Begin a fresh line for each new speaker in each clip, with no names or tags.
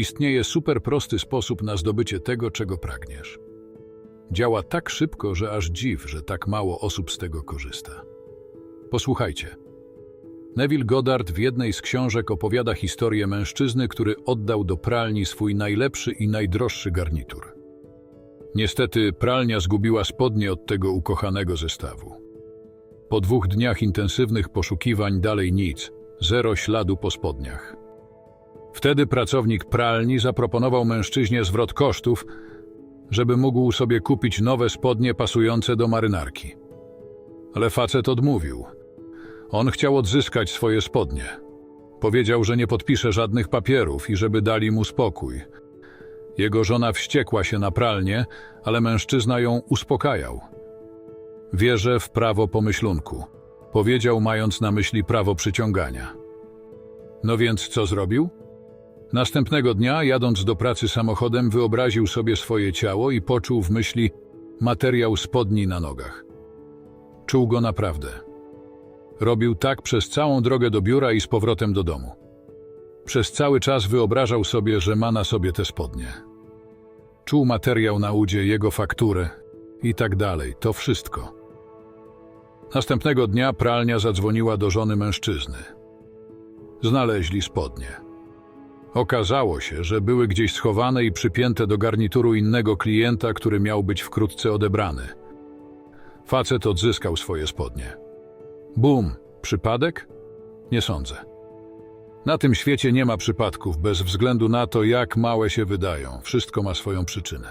Istnieje super prosty sposób na zdobycie tego, czego pragniesz. Działa tak szybko, że aż dziw, że tak mało osób z tego korzysta. Posłuchajcie. Neville Goddard w jednej z książek opowiada historię mężczyzny, który oddał do pralni swój najlepszy i najdroższy garnitur. Niestety pralnia zgubiła spodnie od tego ukochanego zestawu. Po dwóch dniach intensywnych poszukiwań dalej nic, zero śladu po spodniach. Wtedy pracownik pralni zaproponował mężczyźnie zwrot kosztów, żeby mógł sobie kupić nowe spodnie pasujące do marynarki. Ale facet odmówił. On chciał odzyskać swoje spodnie. Powiedział, że nie podpisze żadnych papierów i żeby dali mu spokój. Jego żona wściekła się na pralnię, ale mężczyzna ją uspokajał. Wierzę w prawo pomyślunku, powiedział, mając na myśli prawo przyciągania. No więc co zrobił? Następnego dnia, jadąc do pracy samochodem, wyobraził sobie swoje ciało i poczuł w myśli materiał spodni na nogach. Czuł go naprawdę. Robił tak przez całą drogę do biura i z powrotem do domu. Przez cały czas wyobrażał sobie, że ma na sobie te spodnie. Czuł materiał na udzie, jego fakturę i tak dalej. To wszystko. Następnego dnia pralnia zadzwoniła do żony mężczyzny. Znaleźli spodnie. Okazało się, że były gdzieś schowane i przypięte do garnituru innego klienta, który miał być wkrótce odebrany. Facet odzyskał swoje spodnie. Bum, przypadek? Nie sądzę. Na tym świecie nie ma przypadków, bez względu na to, jak małe się wydają. Wszystko ma swoją przyczynę.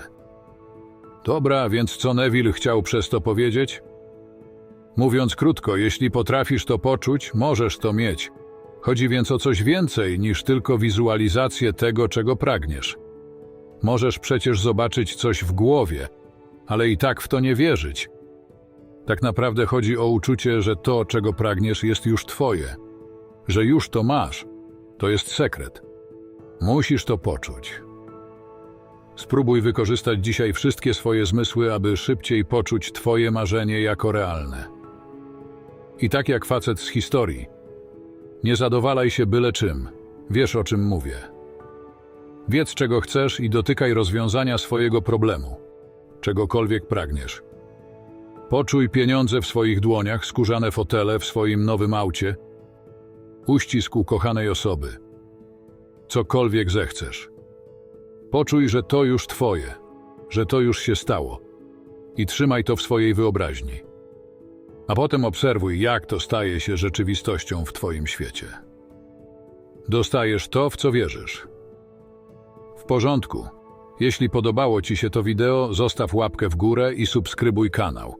Dobra, więc co Neville chciał przez to powiedzieć? Mówiąc krótko, jeśli potrafisz to poczuć, możesz to mieć. Chodzi więc o coś więcej niż tylko wizualizację tego, czego pragniesz. Możesz przecież zobaczyć coś w głowie, ale i tak w to nie wierzyć. Tak naprawdę chodzi o uczucie, że to, czego pragniesz, jest już twoje, że już to masz. To jest sekret. Musisz to poczuć. Spróbuj wykorzystać dzisiaj wszystkie swoje zmysły, aby szybciej poczuć twoje marzenie jako realne. I tak jak facet z historii, nie zadowalaj się byle czym. Wiesz, o czym mówię. Wiedz, czego chcesz i dotykaj rozwiązania swojego problemu, czegokolwiek pragniesz. Poczuj pieniądze w swoich dłoniach, skórzane fotele w swoim nowym aucie, uścisk ukochanej osoby. Cokolwiek zechcesz. Poczuj, że to już twoje, że to już się stało i trzymaj to w swojej wyobraźni. A potem obserwuj, jak to staje się rzeczywistością w twoim świecie. Dostajesz to, w co wierzysz. W porządku. Jeśli podobało Ci się to wideo, zostaw łapkę w górę i subskrybuj kanał,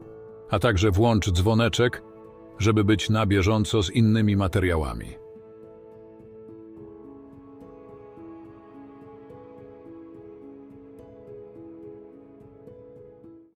a także włącz dzwoneczek, żeby być na bieżąco z innymi materiałami.